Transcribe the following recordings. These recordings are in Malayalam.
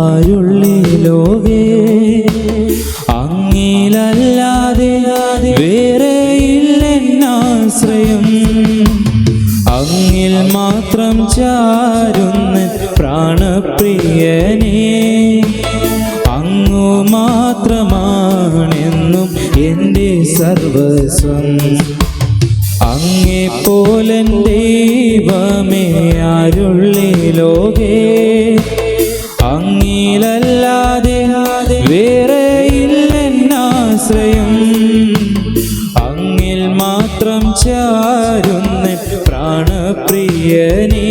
ആരുള്ളിലോകേ അങ്ങിലല്ലാതെ വേറെ ഇല്ലെന്നാശ്രയം. അങ്ങിൽ മാത്രം ചാരുന്ന പ്രാണപ്രിയനേ അങ്ങു മാത്രമാണെന്നും എന്റെ സർവസ്വം അങ്ങെപ്പോലെൻ ദൈവമേ ആരുള്ള ചാരുന്ന പ്രാണപ്രിയനേ.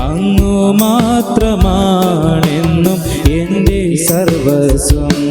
അങ്ങു മാത്രമാണെന്നും എന്റെ സർവസ്വം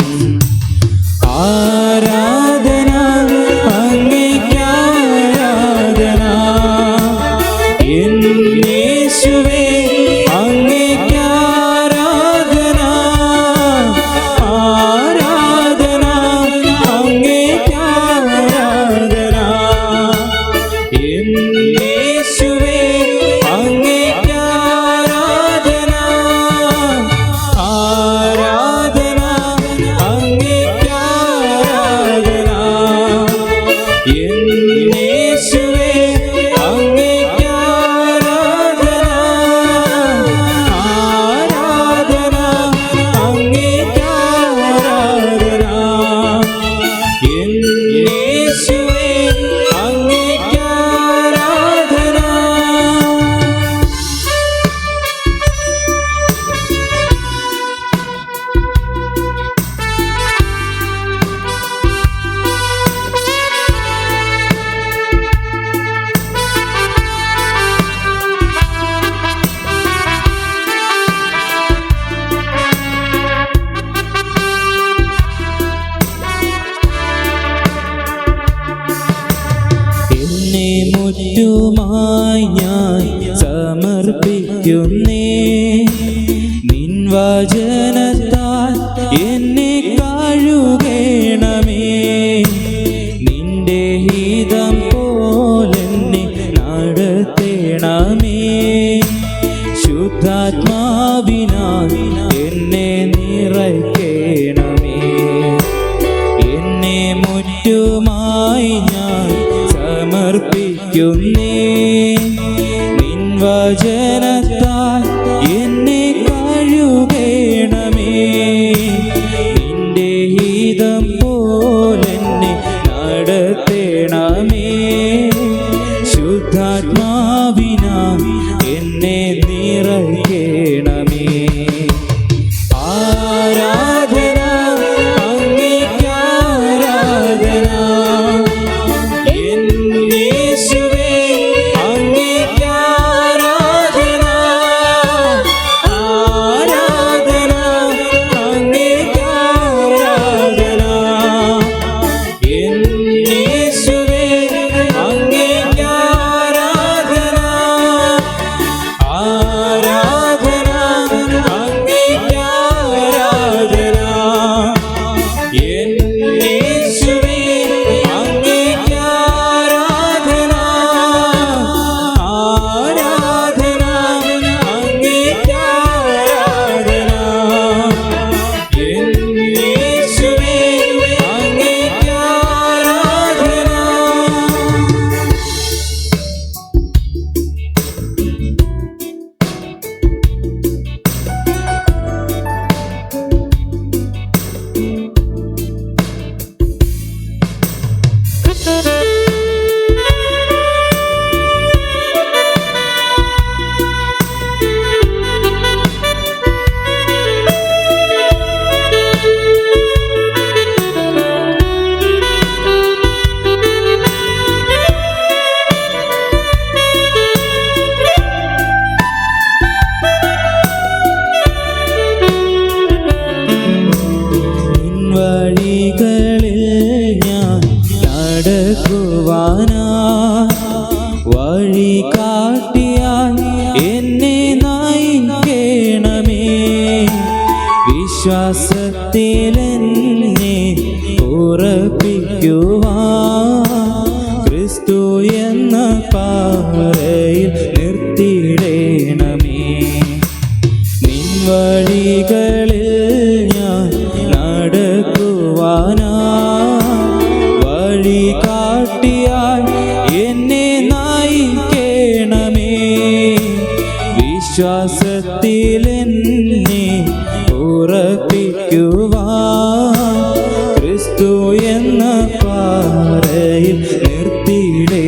സമർപ്പിക്കുന്നേ. നിൻവചനത്താൽ എന്നെ കഴുകേണമേ. നിന്റെ ഹിതം പോലെന്നെ നടത്തേണമേ. ശുദ്ധാത്മാവിനാൽ എന്നെ നിറയ്ക്കേണമേ. എന്നെ മുറ്റുമായി ഞാൻ സമർപ്പിക്കുന്നേ. വചനത്താൽ എന്നെ കഴുകേണമേ. നിന്റെ ഹിതം പോലെന്നെ നടത്തേണമേ. വഴി കാട്ടിയാൽ എന്നെ നയിക്കണമേ. വിശ്വാസത്തിൽ എന്നെ ഉറപ്പിക്കുവാ ക്രിസ്തു എന്ന പാറയിൽ നിർത്തിയിടേണമേ. നിൻ വഴികളിൽ പാറയിൽ നിർത്തിയിടേ.